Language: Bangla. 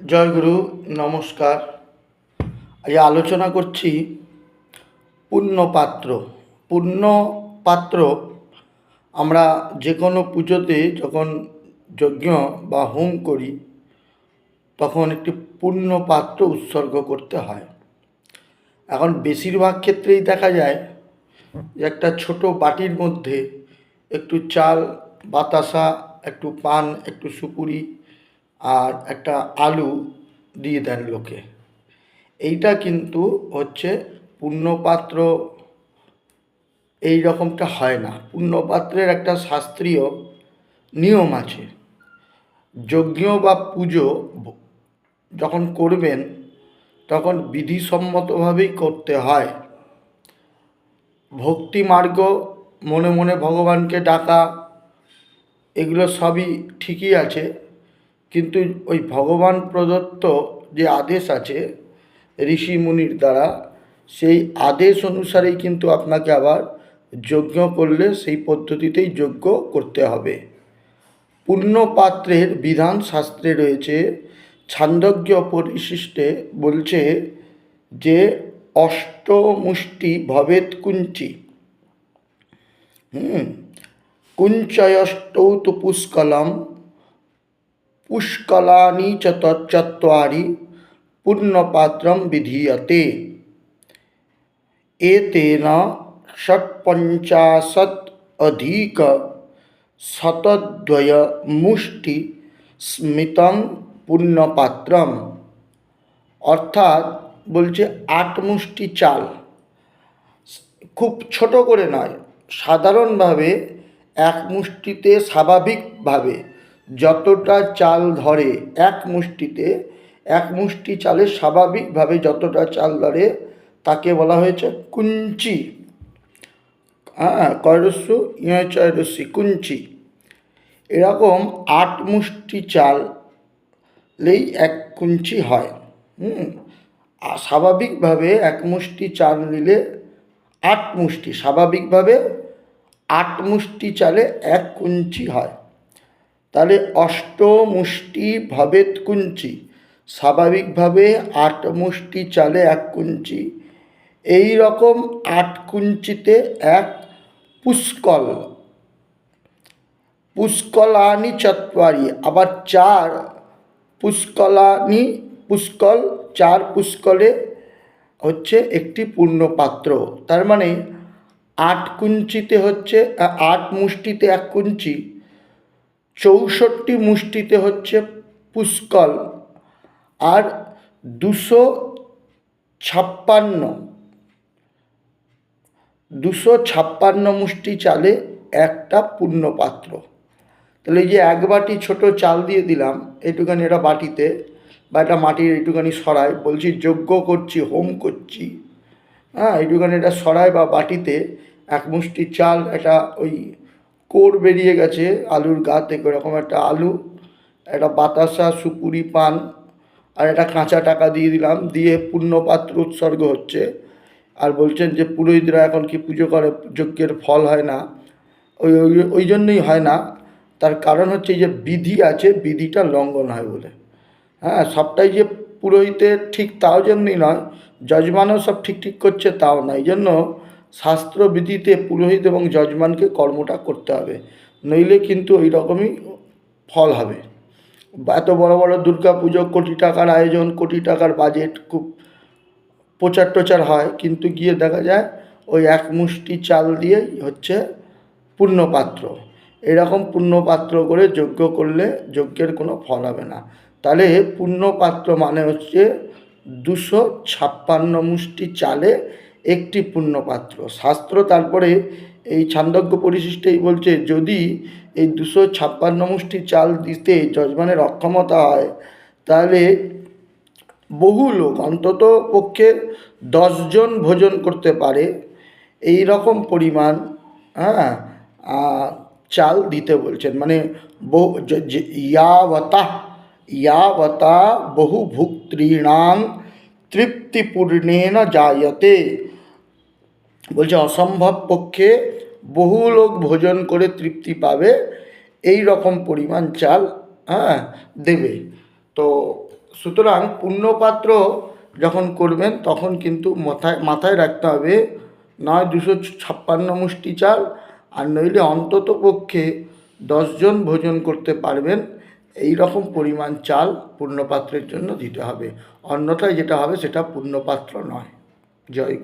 জয়গুরু নমস্কার। আজ আলোচনা করছি পুণ্যপাত্র। পুণ্যপাত্র আমরা যে কোনো পুজোতে যখন যজ্ঞ বা হোম করি, তখন একটি পূর্ণ পাত্র উৎসর্গ করতে হয়। এখন বেশিরভাগ ক্ষেত্রেই দেখা যায় যে একটা ছোট বাটির মধ্যে একটু চাল, বাতাসা, একটু পান, একটু সুপুরি আর একটা আলু দিয়ে দেন লোকে। এইটা কিন্তু হচ্ছে পূর্ণপাত্র এই রকমটা হয় না। পূর্ণপাত্রের একটা শাস্ত্রীয় নিয়ম আছে। যজ্ঞ বা পুজো যখন করবেন, তখন বিধিসম্মতভাবেই করতে হয়। ভক্তি মার্গ, মনে মনে ভগবানকে ডাকা, এগুলো সবই ঠিকই আছে। কিন্তু ওই ভগবান প্রদত্ত যে আদেশ আছে ঋষি মুনির দ্বারা, সেই আদেশ অনুসারেই কিন্তু আপনাকে আবার যজ্ঞ করলে সেই পদ্ধতিতেই যজ্ঞ করতে হবে। পূর্ণ পাত্রের বিধান শাস্ত্রে রয়েছে, ছান্দজ্ঞ পরিশিষ্টে বলছে যে, অষ্টমুষ্টি ভবেত কুঞ্চি। হুম, কুঞ্চয়ষ্টৌ তু পুষ্কলম পুষ্কলানি চ তচ্চত্বারি পূর্ণপাত্রম বিধীয়তে এতেন ষটপঞ্চাশৎ অধিক শতদ্বয় মুষ্টি স্মিতং পূর্ণপাত্রম অর্থাৎ বলছে আট মুষ্টি চাল খুব ছোট করে নয় সাধারণভাবে এক মুষ্টিতে স্বাভাবিকভাবে যতটা চাল ধরে এক মুষ্টিতে, এক মুষ্টি চালে স্বাভাবিকভাবে যতটা চাল ধরে তাকে বলা হয়েছে কুঞ্চি। হ্যাঁ কয়রস্যু? ইয়চয়রস্যি কুঞ্চি। এরকম আট মুষ্টি চাল লেই এক কুঞ্চি হয়। হুম স্বাভাবিকভাবে এক মুষ্টি চাল নিলে আট মুষ্টি, স্বাভাবিকভাবে আট মুষ্টি চালে এক কুঞ্চি হয়। তাহলে অষ্ট মুষ্টি ভবেত কুঞ্চি। স্বাভাবিকভাবে আট মুষ্টি চালে এক কুঞ্চি। এই রকম আট কুঞ্চিতে এক পুষ্কল। পুষ্কলানি চত্বারি। আবার চার পুষ্কলানি পুষ্কল, চার পুষ্কলে হচ্ছে একটি পূর্ণ পাত্র তার মানে আট কুঞ্চিতে হচ্ছে আট মুষ্টিতে এক কুঞ্চি। চৌষট্টি মুষ্টিতে হচ্ছে পুষ্কল আর দুশো ছাপ্পান্ন দুশো ছাপ্পান্ন মুষ্টি চালে একটা পূর্ণ পাত্র তাহলে এই যে এক বাটি ছোট চাল দিয়ে দিলাম, এইটুখানি এটা বাটিতে বা এটা মাটির এইটুখানি সরাই বলছি যজ্ঞ করছি, হোম করছি হ্যাঁ এইটুখানি এটা সরাই বা বাটিতে এক মুষ্টি চাল একটা ওই কোর বেরিয়ে গেছে, আলুর গা থেকে ওরকম একটা আলু, একটা বাতাসা, সুপুরি, পান, আর একটা কাঁচা টাকা দিয়ে দিলাম, দিয়ে পূর্ণ পাত্র উৎসর্গ হচ্ছে। আর বলছেন যে পুরোহিতরা এখন কি পুজো করে, যজ্ঞের ফল হয় না। ওই ওই জন্যই হয় না। তার কারণ হচ্ছে যে বিধি আছে, বিধিটা লঙ্ঘন হয় বলে। হ্যাঁ সবটাই যে পুরোহিতের ঠিক তাও জন্যই নয়, যজমানও সব ঠিক ঠিক করছে তাও নয় এই জন্য শাস্ত্রবিধিতে পুরোহিত এবং যজমানকে কর্মটা করতে হবে। নইলে কিন্তু ওই রকমই ফল হবে। এত বড় বড় দুর্গা পুজো, কোটি টাকার আয়োজন, কোটি টাকার বাজেট খুব প্রচার টোচার হয়, কিন্তু গিয়ে দেখা যায় ওই এক মুষ্টি চাল দিয়েই হচ্ছে পূর্ণপাত্র এরকম পূর্ণপাত্র করে যজ্ঞ করলে যজ্ঞের কোনো ফল হবে না। তাহলে পূর্ণপাত্র মানে হচ্ছে দুশো ছাপ্পান্ন মুষ্টি চালে একটি পুণ্যপাত্র। শাস্ত্র তারপরে এই ছান্দজ্ঞ পরিশিষ্টেই বলছে, যদি এই দুশো ছাপ্পান্ন মুষ্টি চাল দিতে যজমানের অক্ষমতা হয়, তাহলে বহু লোক, অন্তত পক্ষে দশজন ভোজন করতে পারে। এই রকম পরিমাণ হ্যাঁ চাল দিতে বলছেন। মানে বহু ইয়াবতা ইয়াবতা বহু ভুক্তৃণাং তৃপ্তিপূর্ণেন জায়তে বলছে, অসম্ভব পক্ষে বহু লোক ভোজন করে তৃপ্তি পাবে, এই রকম পরিমাণ চাল হ্যাঁ দেবে। তো সুতরাং পূর্ণপাত্র যখন করবেন, তখন কিন্তু মাথায় মাথায় রাখতে হবে, নয় দুশো ছাপ্পান্ন মুষ্টি চাল, আর নইলে অন্তত পক্ষে দশজন ভোজন করতে পারবেন, এই রকম পরিমাণ চাল পূর্ণপাত্রের জন্য দিতে হবে। অন্যথায় যেটা হবে সেটা পূর্ণপাত্র নয়। জয়